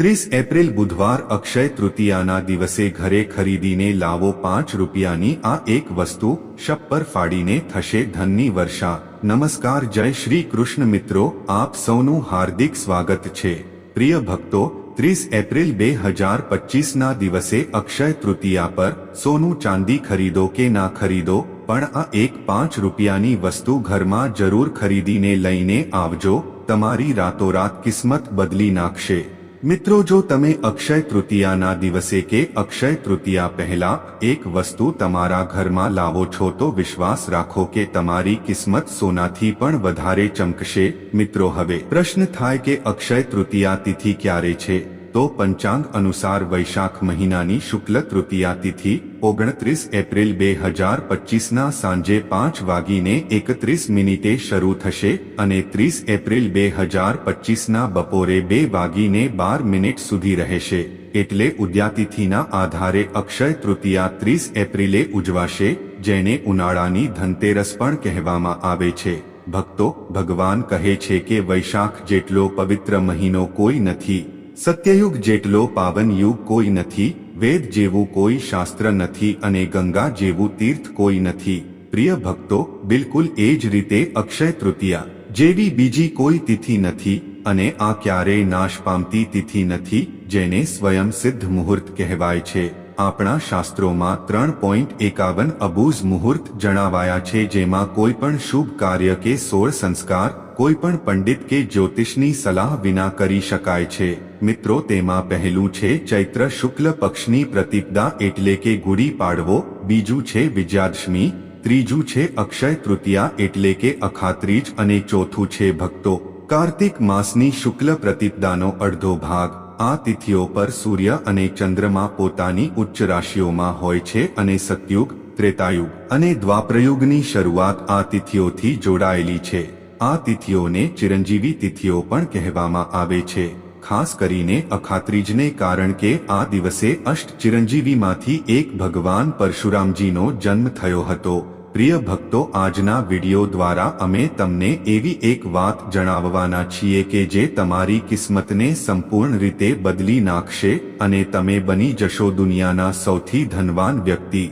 ત્રીસ એપ્રિલ બુધવાર અક્ષય તૃતીયાના દિવસે ઘરે ખરીદીને લાવો પાંચ રૂપિયાની આ એક વસ્તુ શપ પર ફાડીને થશે ધનની વર્ષા. નમસ્કાર, જય શ્રી કૃષ્ણ મિત્રો, આપ સૌનું હાર્દિક સ્વાગત છે. પ્રિય ભક્તો, ત્રીસ એપ્રિલ બે હજાર પચીસના દિવસે અક્ષય તૃતીયા પર સોનું ચાંદી ખરીદો કે ના ખરીદો, પણ આ એક પાંચ રૂપિયાની વસ્તુ ઘરમાં જરૂર ખરીદીને લઈને આવજો, તમારી રાતોરાત કિસ્મત બદલી નાખશે. મિત્રો, જો તમે અક્ષય તૃતીયાના દિવસે કે અક્ષય તૃતીયા પહેલા એક વસ્તુ તમારા ઘરમાં લાવો છો, તો વિશ્વાસ રાખો કે તમારી કિસ્મત સોનાથી પણ વધારે ચમકશે. મિત્રો, હવે પ્રશ્ન થાય કે અક્ષય તૃતીયા તિથિ ક્યારે છે? તો પંચાંગ અનુસાર વૈશાખ મહિનાની શુક્લ તૃતીયા તિથિ, ઓગણત્રીસ એપ્રિલ બે હજાર પચીસના સાંજે પાંચ વાગીને એકત્રીસ મિનિટે શરૂ થશે અને ત્રીસ એપ્રિલ બે હજાર પચીસના બપોરે બે વાગીને બાર મિનિટ સુધી રહેશે. એટલે ઉદ્યાતિથિના આધારે અક્ષય તૃતીયા ત્રીસ એપ્રિલે ઉજવાશે, જેને ઉનાળાની ધનતેરસ પણ કહેવામાં આવે છે. ભક્તો ભગવાન કહે છે કે વૈશાખ જેટલો પવિત્ર મહિનો કોઈ નથી. સત્યયુગ જેટલો પાવન યુગ કોઈ નથી, વેદ જેવું કોઈ શાસ્ત્ર નથી અને ગંગા જેવું તીર્થ કોઈ નથી. પ્રિય ભક્તો, બિલકુલ એ જ રીતે અક્ષય તૃતીયા, જેવી બીજી કોઈ તિથિ નથી અને આ ક્યારેય નાશ પામતી તિથિ નથી, જેને સ્વયં સિદ્ધ મુહૂર્ત કહેવાય છે. આપણા શાસ્ત્રોમાં ત્રણ પોઈન્ટ એકાવન અબૂઝ મુહૂર્ત જણાવાયા છે જેમાં કોઈ પણ શુભ કાર્ય કે સોળ સંસ્કાર કોઈ પણ પંડિત કે જ્યોતિષની સલાહ વિના કરી શકાય છે. મિત્રો, તેમાં પહેલું છે ચૈત્ર શુક્લ પક્ષની પ્રતિપદા એટલે કે ગુડી પાડવો, બીજું છે વિજયાદશમી, ત્રીજું છે અક્ષય તૃતીયા એટલે કે અખાત્રીજ અને ચોથું છે ભક્તો. કાર્તિક માસની શુક્લ પ્રતિપદાનો અડધો ભાગ. આ તિથિઓ પર સૂર્ય અને ચંદ્રમા પોતાની ઉચ્ચ રાશિઓમાં હોય છે અને સતયુગ, ત્રેતાયુગ અને દ્વાપરયુગની શરૂઆત આ તિથિઓથી જોડાયેલી છે. આ તિથિઓને ચિરંજીવી તિથિઓ પણ કહેવામાં આવે છે, ખાસ કરીને અખાત્રીજને કારણ કે આ દિવસે અષ્ટ ચિરંજીવીમાંથી એક ભગવાન પરશુરામજીનો જન્મ થયો હતો. પ્રિય ભક્તો, આજના વિડિયો દ્વારા અમે તમને એવી એક વાત જણાવવાના છીએ કે જે તમારી કિસ્મતને સંપૂર્ણ રીતે બદલી નાખશે અને તમે બની જશો દુનિયાના સૌથી ધનવાન વ્યક્તિ.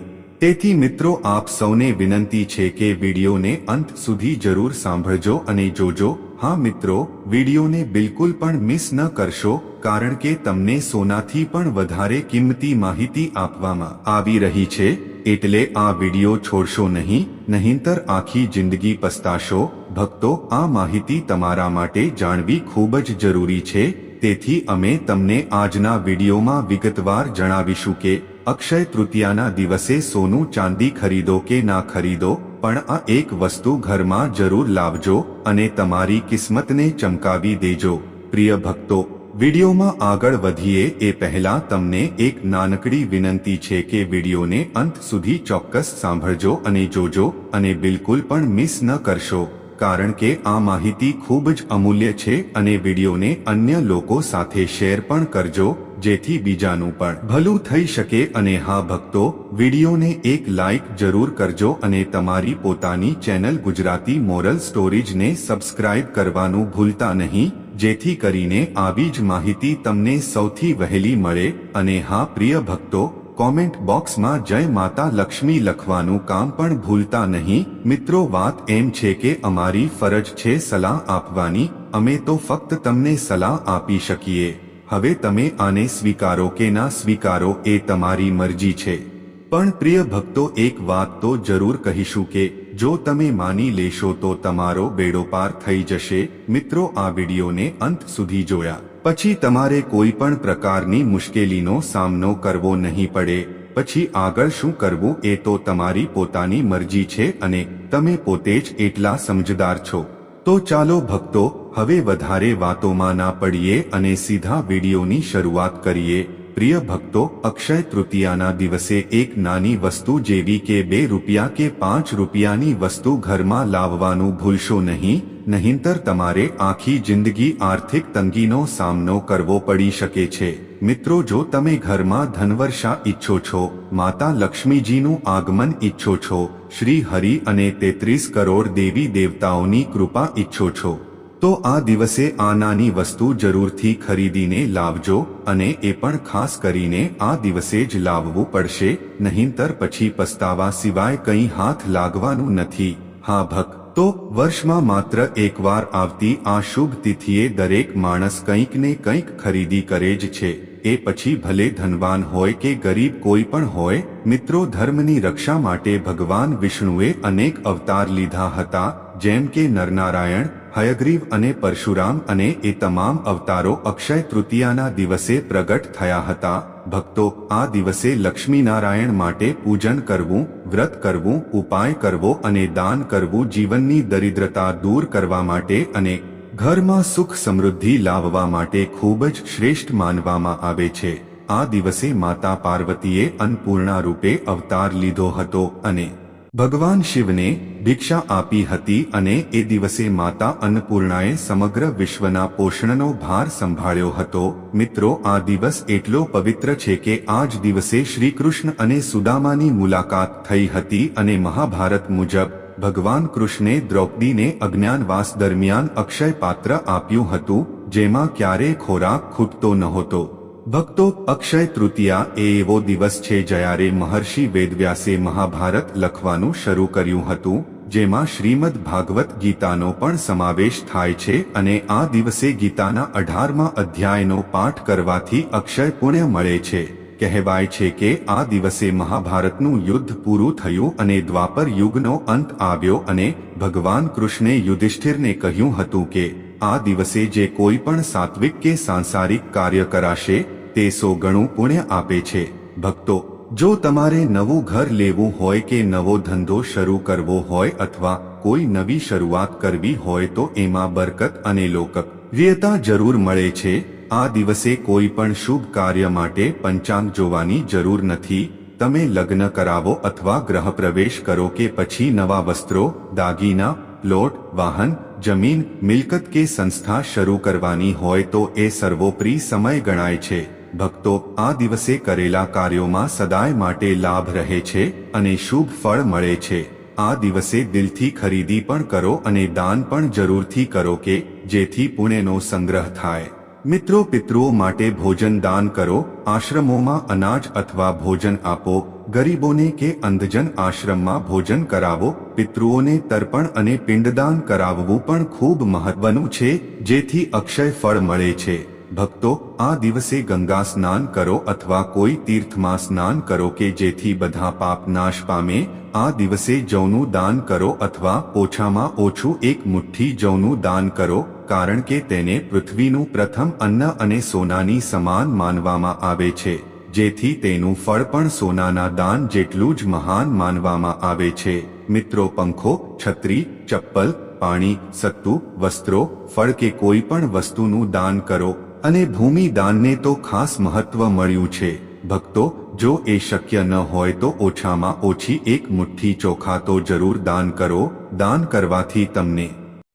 તેથી મિત્રો આપ સૌને વિનંતી છે કે વિડીયોને અંત સુધી જરૂર સાંભળજો અને જોજો, હા મિત્રો, વિડીયોને બિલકુલ પણ મિસ ન કરશો, કારણ કે તમને સોનાથી પણ વધારે કિંમતી માહિતી આપવામાં આવી રહી છે, એટલે આ વીડિયો છોડશો નહીં, નહીંતર આખી જિંદગી પસ્તાશો, ભક્તો, આ માહિતી તમારા માટે જાણવી ખૂબ જ જરૂરી છે, તેથી અમે તમને આજના વિડીયોમાં વિગતવાર જણાવીશું કે અક્ષય તૃતીયાના દિવસે સોનું ચાંદી ખરીદો કે ના ખરીદો, પણ આ એક વસ્તુ ઘરમાં જરૂર લાવજો અને તમારી કિસ્મતને ચમકાવી દેજો. પ્રિય ભક્તો, વિડીયોમાં આગળ વધીએ એ પહેલા તમને એક નાનકડી વિનંતી છે કે વિડીયોને અંત સુધી ચોક્કસ સાંભળજો અને જોજો અને બિલકુલ પણ મિસ ન કરશો. કારણ કે આ માહિતી ખૂબ જ અમૂલ્ય છે અને વિડીયોને અન્ય લોકો સાથે શેર પણ કરજો, જેથી બીજાનું પણ ભલું થઈ શકે અને હા ભક્તો, વિડીયોને એક લાઇક જરૂર કરજો અને તમારી પોતાની ચેનલ ગુજરાતી મોરલ સ્ટોરીજને સબસ્ક્રાઇબ કરવાનું ભૂલતા નહીં, જેથી કરીને આવી જ માહિતી તમને સૌથી વહેલી મળે, અને હા પ્રિય ભક્તો કોમેન્ટ બોક્સમાં જય માતા લક્ષ્મી લખવાનું કામ પણ ભૂલતા નહીં. મિત્રો, વાત એમ છે કે અમારી ફરજ છે સલાહ આપવાની. અમે તો ફક્ત તમને સલાહ આપી શકીએ. હવે તમે આને સ્વીકારો કે ના સ્વીકારો એ તમારી મરજી છે. પણ પ્રિય ભક્તો, એક વાત તો જરૂર કહીશું કે, જો તમે માની લેશો તો તમારો બેડો પાર થઈ જશે. મિત્રો, આ વિડીયોને અંત સુધી જોયા. પછી તમારે કોઈ પણ પ્રકારની મુશ્કેલીનો સામનો કરવો નહીં પડે, પછી આગળ શું કરવું એ તો તમારી પોતાની મરજી છે અને તમે પોતે જ એટલા સમજદાર છો. તો ચાલો ભક્તો, હવે વધારે વાતોમાં ના પડીએ અને સીધા વિડીયોની શરૂઆત કરીએ. પ્રિય ભક્તો, અક્ષય તૃતીયાના દિવસે એક નાની વસ્તુ જેવી કે બે રૂપિયા કે પાંચ રૂપિયાની વસ્તુ ઘરમાં લાવવાનું ભૂલશો નહીં નહીંતર તમારે આખી જિંદગી આર્થિક તંગીનો સામનો કરવો પડી શકે છે. મિત્રો, જો તમે ઘરમાં ધનવર્ષા ઈચ્છો છો, માતા લક્ષ્મીજીનું આગમન ઈચ્છો છો, શ્રી હરિ અને તેત્રીસ કરોડ દેવી દેવતાઓની કૃપા ઈચ્છો છો, તો આ દિવસે આ નાની વસ્તુ જરૂરથી ખરીદીને લાવજો અને એ પણ ખાસ કરીને આ દિવસે જ લાવવું પડશે, નહીંતર પછી પસ્તાવા સિવાય કંઈ હાથ લાગવાનું નથી. હા, ભક્તો વર્ષમાં માત્ર એકવાર આવતી આ શુભ તિથિએ દરેક માણસ કંઈક ને કંઈક ખરીદી કરે જ છે. એ પછી ભલે ધનવાન હોય કે ગરીબ કોઈ પણ હોય, મિત્રો ધર્મની રક્ષા માટે ભગવાન વિષ્ણુએ અનેક અવતાર લીધા હતા, જેમ કે નરનારાયણ હયગ્રીવ અને પરશુરામ અને એ તમામ અવતારો અક્ષય તૃતીયાના દિવસે પ્રગટ થયા હતા. ભક્તો, આ દિવસે લક્ષ્મીનારાયણ માટે પૂજન કરવું, વ્રત કરવું, ઉપાય કરવો અને દાન કરવું જીવનની દરિદ્રતા દૂર કરવા માટે અને ઘરમાં સુખ સમૃદ્ધિ લાવવા માટે ખૂબ જ શ્રેષ્ઠ માનવામાં આવે છે. આ દિવસે માતા પાર્વતીએ અન્નપૂર્ણા રૂપે અવતાર લીધો હતો અને ભગવાન શિવને ભિક્ષા આપી હતી અને એ દિવસે માતા અન્નપૂર્ણાએ સમગ્ર વિશ્વના પોષણનો ભાર સંભાળ્યો હતો. મિત્રો, આ દિવસ એટલો પવિત્ર છે કે આ જ દિવસે શ્રીકૃષ્ણ અને સુદામાની મુલાકાત થઈ હતી અને મહાભારત મુજબ ભગવાન કૃષ્ણે દ્રૌપદીને અજ્ઞાનવાસ દરમિયાન અક્ષય પાત્ર આપ્યું હતું, જેમાં ક્યારેય ખોરાક ખૂટતો નહોતો. ભક્તો અક્ષય તૃતીયા એ એવો દિવસ છે જ્યારે મહર્ષિ વેદવ્યાસે મહાભારત લખવાનું શરૂ કર્યું હતું, જેમાં શ્રીમદ ભાગવત ગીતાનો પણ સમાવેશ થાય છે અને આ દિવસે ગીતાના અઢારમા અધ્યાયનો પાઠ કરવાથી અક્ષય પુણ્ય મળે છે. કહેવાય છે કે આ દિવસે મહાભારતનું યુદ્ધ પૂરું થયું અને દ્વાપર યુગનો અંત આવ્યો અને ભગવાન કૃષ્ણે યુધિષ્ઠિરને કહ્યું હતું કે, આ દિવસે જે કોઈ પણ સાત્વિક કે સાંસારિક કાર્ય કરાશે તે સો ગણું પુણ્ય આપે છે. ભક્તો, જો તમારે નવું ઘર લેવું હોય કે નવો ધંધો શરૂ કરવો હોય અથવા કોઈ નવી શરૂઆત કરવી હોય તો એમાં બરકત અને લોકપ્રિયતા જરૂર મળે છે. આ દિવસે કોઈ પણ શુભ કાર્ય માટે પંચાંગ જોવાની જરૂર નથી. તમે લગ્ન કરાવો અથવા ગ્રહ પ્રવેશ કરો કે પછી નવા વસ્ત્રો, દાગીના, પ્લોટ, વાહન, જમીન, મિલકત કે સંસ્થા શરૂ કરવાની હોય તો એ સર્વોપરી સમય ગણાય છે. ભક્તો આ દિવસે કરેલા કાર્યોમાં સદાય માટે લાભ રહે છે અને શુભ ફળ મળે છે. આ દિવસે દિલથી ખરીદી પણ કરો અને દાન પણ જરૂરથી કરો કે જેથી પુણ્યનો સંગ્રહ થાય. મિત્રો, પિતૃઓ માટે ભોજન દાન કરો, આશ્રમોમાં અનાજ અથવા ભોજન આપો, ગરીબોને કે અંધજન આશ્રમમાં ભોજન કરાવો, પિતૃઓને તર્પણ અને પિંડદાન કરાવવું પણ ખૂબ મહત્વનું છે, જેથી અક્ષય ફળ મળે છે. ભક્તો, આ દિવસે ગંગા સ્નાન કરો અથવા કોઈ તીર્થમાં સ્નાન કરો કે જેથી બધા પાપ નાશ પામે, આ દિવસે જવનું દાન કરો અથવા ઓછામાં ઓછું એક મુઠ્ઠી જવનું દાન કરો, કારણ કે તેને પૃથ્વીનું પ્રથમ અન્ન અને સોનાની સમાન માનવામાં આવે છે, જેથી તેનું ફળ પણ સોનાના દાન જેટલું જ મહાન માનવામાં આવે છે. મિત્રો, પંખો, છત્રી, ચપ્પલ, પાણી, સત્તુ, વસ્ત્રો, ફળ કે કોઈ પણ વસ્તુનું દાન કરો અને ભૂમિ દાનને તો ખાસ મહત્વ મળ્યું છે. ભક્તો, જો એ શક્ય ન હોય તો ઓછામાં ઓછી એક મુઠ્ઠી ચોખા તો જરૂર દાન કરો. દાન કરવાથી તમને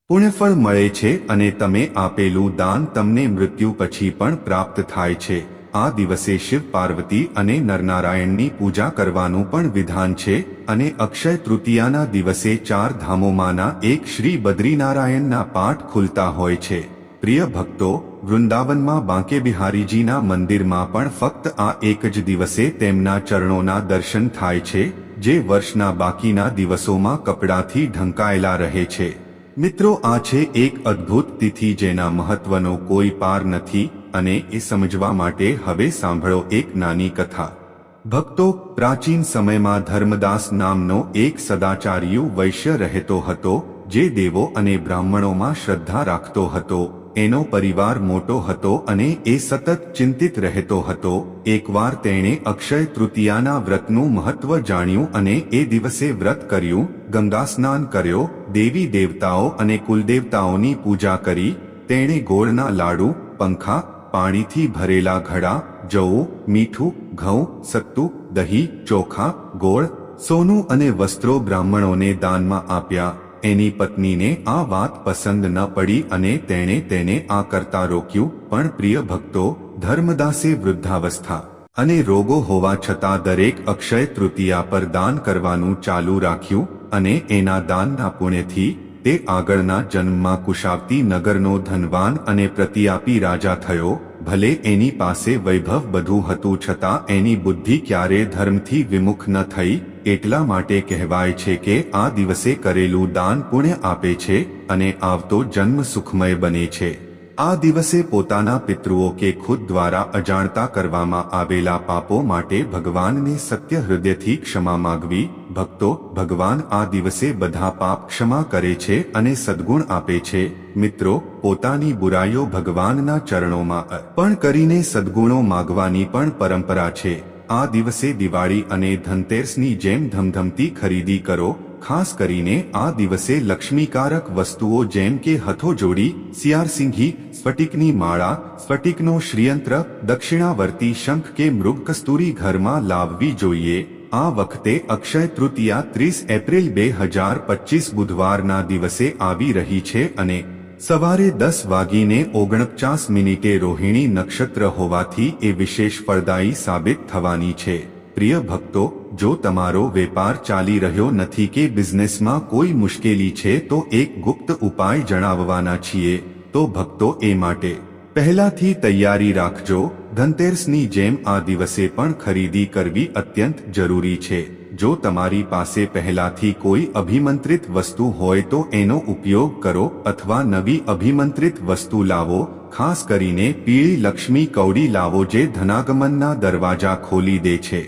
પુણ્યફળ મળે છે અને તમે આપેલું દાન તમને મૃત્યુ પછી પણ પ્રાપ્ત થાય છે. આ દિવસે શિવ પાર્વતી અને નરનારાયણની પૂજા કરવાનું પણ વિધાન છે અને અક્ષય તૃતીયાના દિવસે ચાર ધામોમાંના એક શ્રી બદ્રીનારાયણના પાઠ ખુલતા હોય છે. પ્રિય ભક્તો વૃંદાવનમાં બાંકે બિહારીજીના મંદિરમાં પણ ફક્ત આ એક જ દિવસે તેમના ચરણોના દર્શન થાય છે, જે વર્ષના બાકીના દિવસોમાં કપડાથી ઢંકાયેલા રહે છે. મિત્રો, આ છે એક અદ્ભુત તિથિ જેના મહત્વનો કોઈ પાર નથી અને એ સમજવા માટે હવે સાંભળો એક નાની કથા. ભક્તો, પ્રાચીન સમયમાં ધર્મદાસ નામનો એક સદાચાર્યુ વૈશ્ય રહેતો હતો, જે દેવો અને બ્રાહ્મણોમાં શ્રદ્ધા રાખતો હતો. એનો પરિવાર મોટો હતો અને એ સતત ચિંતિત રહેતો હતો. એકવાર તેણે અક્ષય તૃતીયાના વ્રતનું મહત્વ જાણ્યું અને એ દિવસે વ્રત કર્યું, ગંગા સ્નાન કર્યો, દેવી દેવતાઓ અને કુલદેવતાઓની પૂજા કરી, તેણે ગોળના લાડુ, પંખા, પાણીથી ભરેલા ઘડા, જવું, મીઠું, ઘઉં, સત્તુ, દહીં, ચોખા, ગોળ, સોનું અને વસ્ત્રો બ્રાહ્મણોને દાનમાં આપ્યા. એની પત્નીને આ વાત પસંદ ન પડી અને તેણે તેને આ કરતા રોક્યું, પણ પ્રિય ભક્તો, ધર્મદાસે વૃદ્ધાવસ્થા અને રોગો હોવા છતાં દરેક અક્ષય તૃતીયા પર દાન કરવાનું ચાલુ રાખ્યું અને એના દાનના પુણ્યથી તે આગળના જન્મમાં કુશાવતી નગરનો ધનવાન અને પ્રતિયાપી રાજા થયો. ભલે એની પાસે વૈભવ બધું હતું છતાં એની બુદ્ધિ ક્યારે ધર્મથી વિમુખ ન થઈ એટલા માટે કહેવાય છે કે આ દિવસે કરેલું દાન પુણ્ય આપે છે અને આવતો જન્મ સુખમય બને છે. આ દિવસે પોતાના પિતૃઓ કે ખુદ દ્વારા અજાણતા કરવામાં આવેલા પાપો માટે ભગવાનને સત્ય હૃદયથી ક્ષમા માગવી, ભક્તો, ભગવાન આ દિવસે બધા પાપ ક્ષમા કરે છે અને સદ્ગુણ આપે છે. મિત્રો, પોતાની બુરાઈઓ ભગવાનના ચરણોમાં અર્પણ કરીને સદ્ગુણો માગવાની પણ પરંપરા છે. આ દિવસે દિવાળી અને ધનતેરસની જેમ ધમધમતી ખરીદી કરો, ખાસ કરીને આ દિવસે લક્ષ્મીકારક વસ્તુઓ જેમ કે હથોજોડી સિયારસિંઘી સ્ફટિકની માળા, સ્ફટિકનો શ્રીયંત્ર, દક્ષિણાવર્તી શંખ કે મૃગ કસ્તુરી ઘરમાં લાવવી જોઈએ. આ વખતે અક્ષય તૃતીયા ત્રીસ એપ્રિલ બે હજાર પચીસ બુધવારના દિવસે આવી રહી છે અને સવારે દસ વાગીને ઓગણપચાસ મિનિટે રોહિણી નક્ષત્ર હોવાથી એ વિશેષ ફળદાયી સાબિત થવાની છે. પ્રિય ભક્તો, જો તમારો વેપાર ચાલી રહ્યો નથી કે બિઝનેસમાં કોઈ મુશ્કેલી છે તો એક ગુપ્ત ઉપાય જણાવવાના છીએ. તો ભક્તો, એ માટે પહેલાથી તૈયારી રાખજો. ધનતેરસની જેમ આ દિવસે પણ ખરીદી કરવી અત્યંત જરૂરી છે. જો તમારી પાસે પહેલાથી કોઈ અભિમંત્રિત વસ્તુ હોય તો એનો ઉપયોગ કરો અથવા નવી અભિમંત્રિત વસ્તુ લાવો, ખાસ કરીને પીળી લક્ષ્મી કૌડી લાવો જે ધનાગમનના દરવાજા ખોલી દે છે.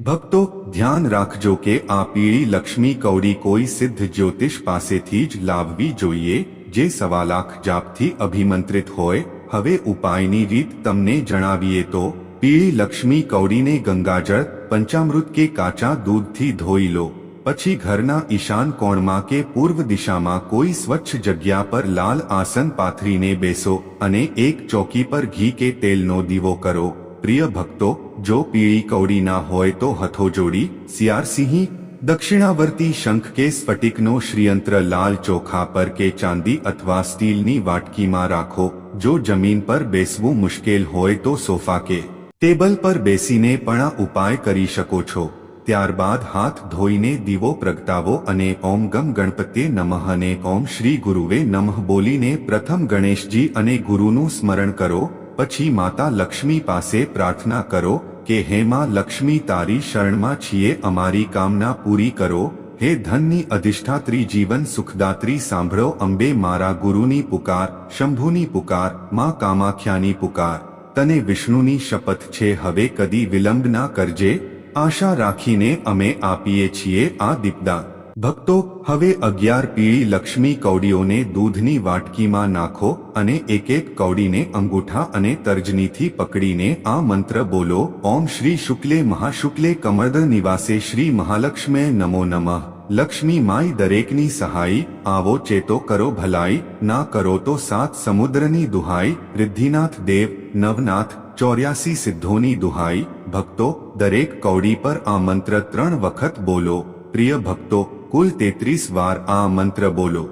ભક્તો, ધ્યાન રાખજો કે આ પીળી લક્ષ્મી કૌડી કોઈ સિદ્ધ જ્યોતિષ પાસેથી જ લાવવી જોઈએ, જે સવા લાખ જાપથી અભિમંત્રિત હોય. હવે ઉપાયની રીત તમને જણાવીએ તો, પીળી લક્ષ્મી કૌડીને ગંગાજળ પંચામૃત કે કાચા દૂધથી ધોઈ લો. પછી ઘરના ઈશાન કોણમાં કે પૂર્વ દિશામાં કોઈ સ્વચ્છ જગ્યા પર લાલ આસન પાથરીને બેસો અને એક ચોકી પર ઘી કે તેલનો દીવો કરો. પ્રિય ભક્તો, જો પીળી કૌડી ના હોય તો હથો જોડી સિયારસિંહી, દક્ષિણાવર્તી શંખ કે સ્ફટિકનો શ્રીયંત્ર લાલ ચોખા પર કે ચાંદી અથવા સ્ટીલની વાટકીમાં રાખો. જો જમીન પર બેસવું મુશ્કેલ હોય તો સોફા કે ટેબલ પર બેસીને પણ ઉપાય કરી શકો છો. ત્યારબાદ હાથ ધોઈને દીવો પ્રગટાવો અને ઓમ ગમ ગણપતે નમઃ અને ઓમ શ્રી ગુરુવે નમઃ બોલીને પ્રથમ ગણેશજી અને ગુરુનું સ્મરણ કરો, પછી માતા લક્ષ્મી પાસે પ્રાર્થના કરો કે હે માં લક્ષ્મી તારી શરણમાં છીએ, અમારી કામના પૂરી કરો. હે ધનની અધિષ્ઠાત્રી જીવન સુખદાત્રી સાંભળો, અંબે મારા ગુરુની પુકાર, શંભુની પુકાર, માં કામાખ્યાની પુકાર. તને વિષ્ણુની શપથ છે, હવે કદી વિલંબ ના કરજે. આશા રાખીને અમે આપીએ છીએ આ દીપદાન ભક્તો, હવે અગિયાર પીળી લક્ષ્મી કૌડીઓને દૂધની વાટકીમાં નાખો અને એક એક કૌડીને અંગૂઠા અને તર્જનીથી પકડીને આ મંત્ર બોલો, ઓમ શ્રી શુક્લે મહાશુક્લે કમર્દ નિવાસે શ્રી મહાલક્ષ્મે નમો નમઃ. લક્ષ્મી માય દરેકની સહાય આવો ચેતો કરો ભલાઈ ના કરો તો સાત સમુદ્રની દુહાઈ રિદ્ધિનાથ દેવ નવનાથ ચોર્યાસી સિદ્ધોની દુહાઈ ભક્તો દરેક કૌડી પર આ મંત્ર ત્રણ વખત બોલો પ્રિય ભક્તો કુલ તેત્રીસ વાર આ મંત્ર બોલો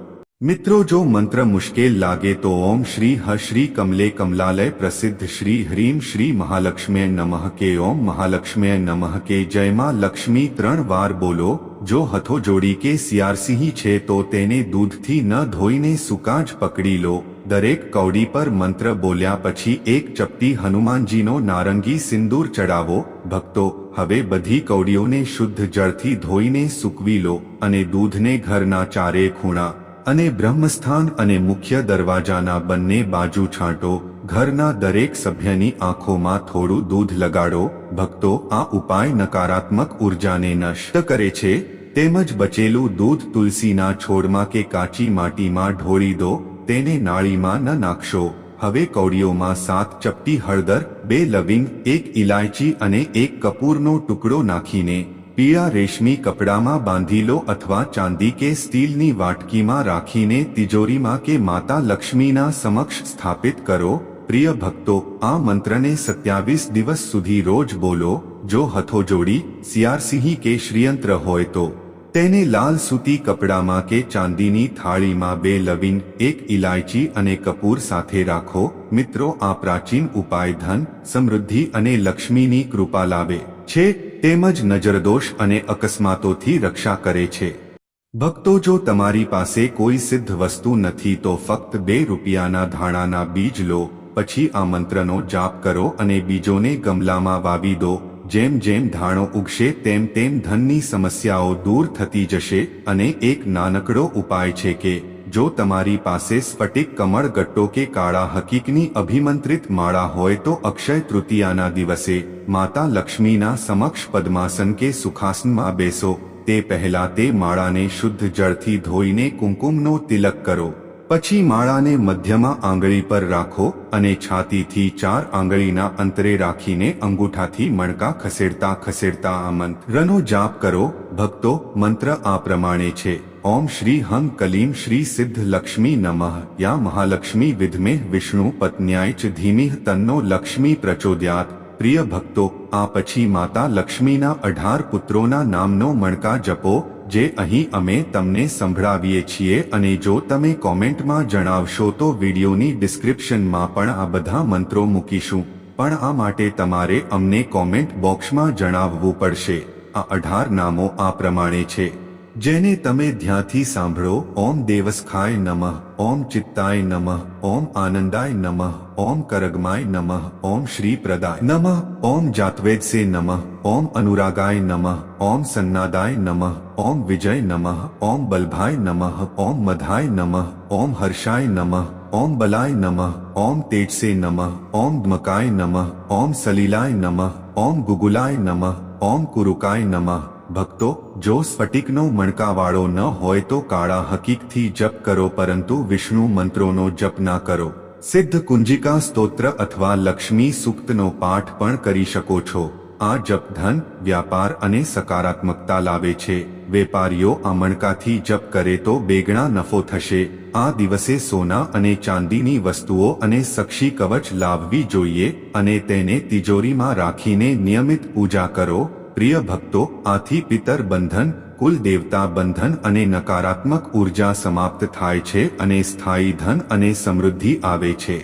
મિત્રો જો મંત્ર મુશ્કેલ લાગે તો ઓમ શ્રી હ શ્રી કમલે કમલાલય પ્રસિદ્ધ શ્રી હ્રીમ શ્રી મહાલક્ષ્મ્ય નમઃ કે ઓમ મહાલક્ષ્મ્ય નમઃ કે જયમાં લક્ષ્મી ત્રણ વાર બોલો જો હથો જોડી કે સિયારસિંહી છે તો તેને દૂધથી ન ધોઈને સૂકા જ પકડી લો. દરેક કૌડી પર મંત્ર બોલ્યા પછી એક ચપટી હનુમાનજીનો નારંગી સિંદૂર ચડાવો. ભક્તો, હવે બધી કૌડીઓને શુદ્ધ જળથી ધોઈને સૂકવી લો અને દૂધને ઘરના ચારે ખૂણા અને બ્રહ્મસ્થાન અને મુખ્ય દરવાજાના બંને બાજુ છાંટો. ઘરના દરેક સભ્યની આંખોમાં થોડું દૂધ લગાડો. ભક્તો, આ ઉપાય નકારાત્મક ઉર્જાને નષ્ટ કરે છે. તેમજ બચેલું દૂધ તુલસીના છોડમાં કે કાચી માટીમાં ઢોળી દો, તેને નાળીમાં ન નાખશો. હવે કૌડીઓમાં સાત ચપટી હળદર, બે લવિંગ, એક ઇલાયચી અને એક કપૂરનો ટુકડો નાખીને પીળા રેશમી કપડામાં બાંધી લો અથવા ચાંદી કે સ્ટીલની વાટકીમાં રાખીને તિજોરીમાં કે માતા લક્ષ્મીના સમક્ષ સ્થાપિત કરો. પ્રિય ભક્તો, આ મંત્રને સત્યાવીસ દિવસ સુધી રોજ બોલો, જો હથોજોડી, સિયારસિંહી કે શ્રીયંત્ર હોય તો. તેને લાલ સૂતી કપડામાં કે ચાંદીની થાળીમાં બે લવિંગ, એક ઇલાયચી અને કપૂર સાથે રાખો. મિત્રો, આ પ્રાચીન ઉપાય ધન, સમૃદ્ધિ અને લક્ષ્મીની કૃપા લાવે છે, તેમજ નજરદોષ અને અકસ્માતોથી રક્ષા કરે છે. ભક્તો, જો તમારી પાસે કોઈ સિદ્ધ વસ્તુ નથી, તો ફક્ત બે રૂપિયાના ધાણાના બીજ લો, પછી આ મંત્રનો જાપ કરો અને બીજોને ગમલામાં વાવી દો. જેમ જેમ ધાણો ઉગશે, તેમ તેમ ધનની સમસ્યાઓ દૂર થતી જશે અને એક નાનકડો ઉપાય છે કે, જો તમારી પાસે સ્ફટિક કમળ ગટ્ટો કે કાળા હકીકની અભિમંત્રિત માળા હોય તો અક્ષય તૃતીયાના દિવસે માતા લક્ષ્મીના સમક્ષ પદ્માસન કે સુખાસનમાં બેસો. તે પહેલા તે માળાને શુદ્ધ જળથી ધોઈને કુંકુમનો તિલક કરો. પછી માળાને મધ્યમાં આંગળી પર રાખો અને છાતીથી ચાર આંગળીના અંતરે રાખીને અંગૂઠાથી મણકા ખસેડતા ખસેડતા આ મંત્રનો જાપ કરો, ભક્તો, મંત્ર આ પ્રમાણે છે. ઓમ શ્રી હમ કલીમ શ્રી સિદ્ધ લક્ષ્મી નમઃ. યા મહાલક્ષ્મી વિદ્મેહ વિષ્ણુ પત્ન્યાય ચ ધીમિહ તન્નો લક્ષ્મી પ્રચોદયાત. પ્રિય ભક્તો, આ પછી માતા લક્ષ્મીના અઢાર પુત્રોના નામનો મણકા જપો જે અહીં અમે તમને સંભળાવીએ છીએ અને જો તમે કોમેન્ટમાં જણાવશો તો વિડીયોની ડિસ્ક્રિપ્શનમાં પણ આ બધા મંત્રો મૂકીશું. પણ આ માટે તમારે અમને કોમેન્ટ બોક્સમાં જણાવવું પડશે. આ અઢાર નામો આ પ્રમાણે છે. જેને તમે ધ્યાનથી સાંભળો ઓમ દેવસ્ખાય નમઃ ઓમ ચિત્તાય નમઃ ઓમ આનંદાય નમઃ ઓમ કરગમાય નમઃ ઓમ શ્રી પ્રદાય નમઃ ઓમ જાતવેદસે નમઃ ઓમ અનુરાગાય નમઃ ઓમ સન્નાદાય નમઃ ઓમ વિજય નમઃ ઓમ બલભાય નમઃ ઓમ મધાય નમઃ ઓમ હર્ષાય નમઃ ઓમ બલાય નમઃ ઓમ તેજસે નમઃ ઓમ દ્મકાય નમઃ ઓમ સલીલાય નમઃ ઓમ ગુગુલાય નમઃ ઓમ કુરુકાય નમઃ ભક્તો, જો સ્ફટિકનો મણકાવાળો ન હોય તો કાળા હકીકથી જપ કરો પરંતુ વિષ્ણુ મંત્રોનો જપ ના કરો. સિદ્ધ કુંજિકા સ્તોત્ર અથવા લક્ષ્મી સૂક્તનો પાઠ પણ કરી શકો છો. આ જપ ધન, વ્યાપાર અને સકારાત્મકતા લાવે છે. વેપારીઓ આ મણકાથી જપ કરે તો બેગણા નફો થશે. આ દિવસે સોના અને ચાંદીની વસ્તુઓ અને સક્ષી કવચ લાવવી જોઈએ અને તેને તિજોરીમાં રાખીને નિયમિત પૂજા કરો. પ્રિય ભક્તો, આથી પિતર બંધન, કુલ દેવતા બંધન અને નકારાત્મક ઊર્જા સમાપ્ત થાય છે અને સ્થાયી ધન અને સમૃદ્ધિ આવે છે.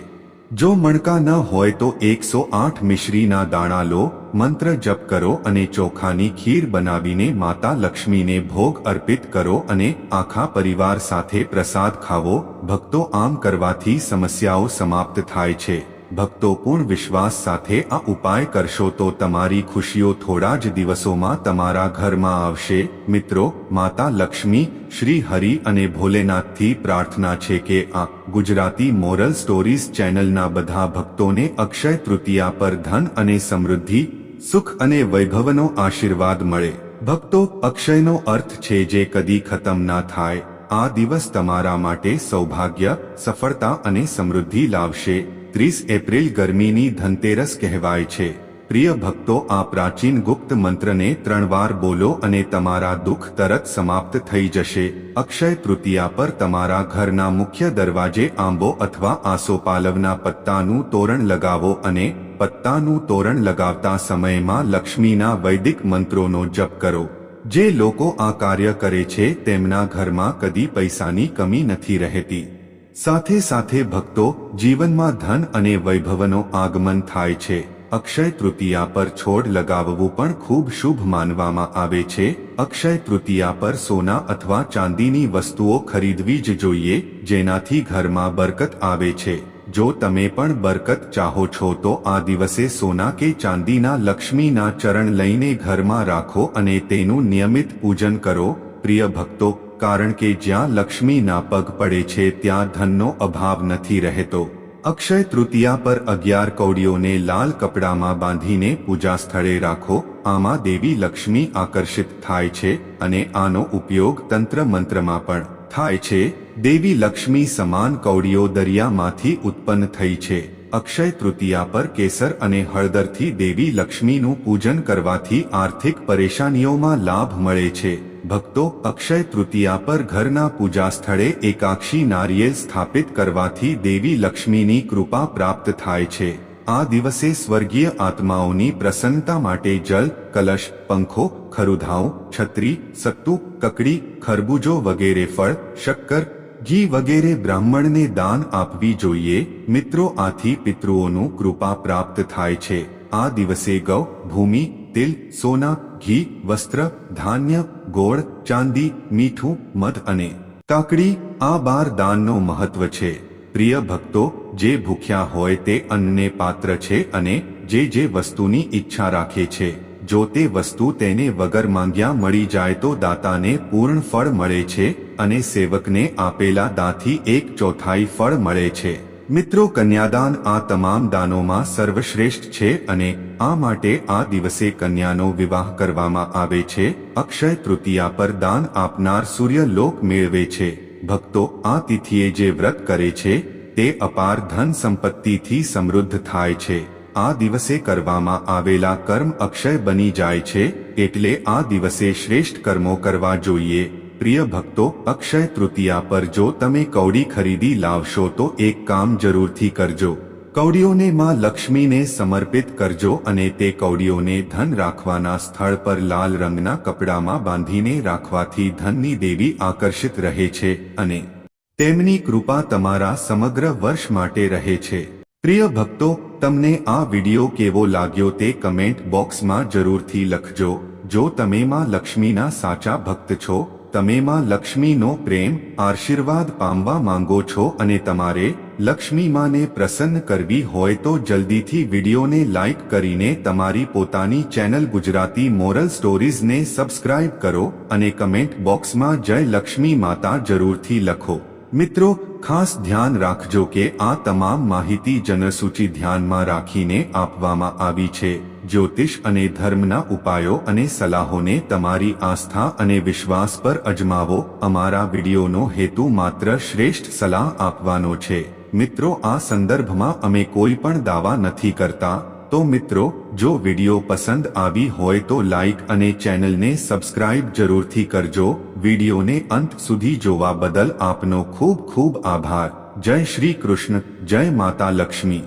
જો મણકા ન હોય તો એકસો આઠ મિશ્રીના દાણા લો, મંત્ર જપ કરો અને ચોખાની ખીર બનાવીને માતા લક્ષ્મીને ભોગ અર્પિત કરો અને આખા પરિવાર સાથે પ્રસાદ ખાવો, ભક્તો આમ કરવાથી સમસ્યાઓ સમાપ્ત થાય છે. ભક્તો પૂર્ણ વિશ્વાસ સાથે આ ઉપાય કરશો તો તમારી ખુશીઓ થોડા જ દિવસોમાં તમારા ઘરમાં આવશે. મિત્રો, માતા લક્ષ્મી, શ્રી હરિ અને ભોલેનાથથી પ્રાર્થના છે કે આ ગુજરાતી મોરલ સ્ટોરીઝ ચેનલના બધા ભક્તોને અક્ષય તૃતીયા પર ધન અને સમૃદ્ધિ, સુખ અને વૈભવનો આશીર્વાદ મળે. ભક્તો, અક્ષયનો અર્થ છે જે કદી ખતમ ના થાય. આ દિવસ તમારા માટે સૌભાગ્ય, સફળતા અને સમૃદ્ધિ લાવશે. ત્રીસ એપ્રિલ ગરમીની ધનતેરસ કહેવાય છે. પ્રિય ભક્તો, આ પ્રાચીન ગુપ્ત મંત્રને ત્રણ વાર બોલો અને તમારા દુઃખ તરત સમાપ્ત થઈ જશે. અક્ષય તૃતીયા પર તમારા ઘરના મુખ્ય દરવાજે આંબો અથવા આસોપાલવના પત્તાનું તોરણ લગાવો અને પત્તાનું તોરણ લગાવતા સમયમાં લક્ષ્મીના વૈદિક મંત્રોનો જપ કરો. જે લોકો આ કાર્ય કરે છે, તેમના ઘરમાં કદી પૈસાની કમી નથી રહેતી. સાથે સાથે ભક્તો જીવનમાં ધન અને વૈભવનો આગમન થાય છે. અક્ષય તૃતીયા પર છોડ લગાવવું પણ ખૂબ શુભ માનવામાં આવે છે. અક્ષય તૃતીયા પર સોના અથવા ચાંદીની વસ્તુઓ ખરીદવી જ જોઈએ, જેનાથી ઘરમાં બરકત આવે છે. જો તમે પણ બરકત ચાહો છો તો આ દિવસે સોના કે ચાંદીના લક્ષ્મીના ચરણ લઈને ઘરમાં રાખો અને તેનું નિયમિત પૂજન કરો. પ્રિય ભક્તો કારણ કે જ્યાં લક્ષ્મીના પગ પડે છે ત્યાં ધનનો અભાવ નથી રહેતો. અક્ષય તૃતીયા પર અગિયાર કૌડીઓને લાલ કપડામાં બાંધીને પૂજા સ્થળે રાખો, આમાં દેવી લક્ષ્મી આકર્ષિત થાય છે અને આનો ઉપયોગ તંત્ર મંત્રમાં પણ થાય છે. દેવી લક્ષ્મી સમાન કૌડીઓ દરિયામાંથી ઉત્પન્ન થઈ છે. અક્ષય તૃતીયા પર કેસર અને હળદરથી દેવી લક્ષ્મીનું પૂજન કરવાથી આર્થિક પરેશાનીઓમાં લાભ મળે છે. ભક્તો અક્ષય તૃતીયા પર ઘરના પૂજા સ્થળે એકાક્ષી નારિયેલ સ્થાપિત કરવાથી દેવી લક્ષ્મીની કૃપા પ્રાપ્ત થાય છે. આ દિવસે સ્વર્ગીય આત્માઓની પ્રસન્નતા માટે જલ, કલશ, પંખો ખરુધાઓ છત્રી, સત્તુ, કકડી, ખરબૂજો વગેરે ફળ, શક્કર, ઘી વગેરે બ્રાહ્મણને દાન આપવી જોઈએ. મિત્રો, આથી પિતૃઓનું કૃપા પ્રાપ્ત થાય છે. આ દિવસે ગૌ, ભૂમિ, તિલ, સોના ઘી, વસ્ત્ર, ધાન્ય, ગોળ, ચાંદી, મીઠું, મધ અને કાકડી આ બાર દાનનો મહત્વ છે. પ્રિય ભક્તો, જે ભૂખ્યા હોય તે અન્નને પાત્ર છે અને જે જે વસ્તુની ઈચ્છા રાખે છે. જો તે વસ્તુ તેને વગર માંગ્યા મળી જાય તો દાતાને પૂર્ણ ફળ મળે છે અને સેવકને આપેલા દાથી એક ચોથાઈ ફળ મળે છે. મિત્રો કન્યાદાન આ તમામ દાનોમાં સર્વશ્રેષ્ઠ છે અને આ માટે આ દિવસે કન્યાનો વિવાહ કરવામાં આવે છે. અક્ષય તૃતીયા પર દાન આપનાર સૂર્ય લોક મેળવે છે. ભક્તો આ તિથિએ જે વ્રત કરે છે, તે અપાર ધન સંપત્તિથી સમૃદ્ધ થાય છે. આ દિવસે કરવામાં આવેલા કર્મ અક્ષય બની જાય છે, એટલે આ દિવસે શ્રેષ્ઠ કર્મો કરવા જોઈએ. પ્રિય ભક્તો, અક્ષય તૃતીયા પર જો તમે કૌડી ખરીદી લાવશો તો એક કામ જરૂરથી કરજો. કૌડીઓને માં લક્ષ્મીને સમર્પિત કરજો અને તે કૌડીઓને ધન રાખવાના સ્થળ પર લાલ રંગના કપડામાં બાંધીને રાખવાથી ધનની દેવી આકર્ષિત રહે છે અને તેમની કૃપા તમારા સમગ્ર વર્ષ માટે રહે છે. પ્રિય ભક્તો, તમને આ વિડિયો કેવો લાગ્યો તે કમેન્ટ બોક્સમાં જરૂરથી લખજો. જો તમે માં લક્ષ્મીના સાચા ભક્ત છો તમે માં લક્ષ્મીનો પ્રેમ, આશીર્વાદ પામવા માંગો છો અને તમારે લક્ષ્મી માને પ્રસન્ન કરવી હોય તો જલ્દીથી વિડીયોને લાઈક કરીને તમારી પોતાની ચેનલ ગુજરાતી મોરલ સ્ટોરીઝને સબસ્ક્રાઇબ કરો અને કમેન્ટ બોક્સમાં જય લક્ષ્મી માતા જરૂરથી લખો. મિત્રો, ખાસ ધ્યાન રાખજો કે આ તમામ માહિતી જનસૂચિ ધ્યાનમાં રાખીને આપવામાં આવી છે. જ્યોતિષ અને ધર્મના ઉપાયો અને સલાહોને તમારી આસ્થા અને વિશ્વાસ પર અજમાવો. અમારા વિડીયોનો હેતુ માત્ર શ્રેષ્ઠ સલાહ આપવાનો છે. મિત્રો, આ સંદર્ભમાં અમે કોઈ પણ દાવા નથી કરતા. તો મિત્રો, જો વીડિયો પસંદ આવી હોય તો લાઈક અને ચેનલને સબસ્ક્રાઇબ જરૂરથી કરજો. વિડીયોને અંત સુધી જોવા બદલ આપનો ખૂબ ખૂબ આભાર. જય શ્રી કૃષ્ણ. જય માતા લક્ષ્મી.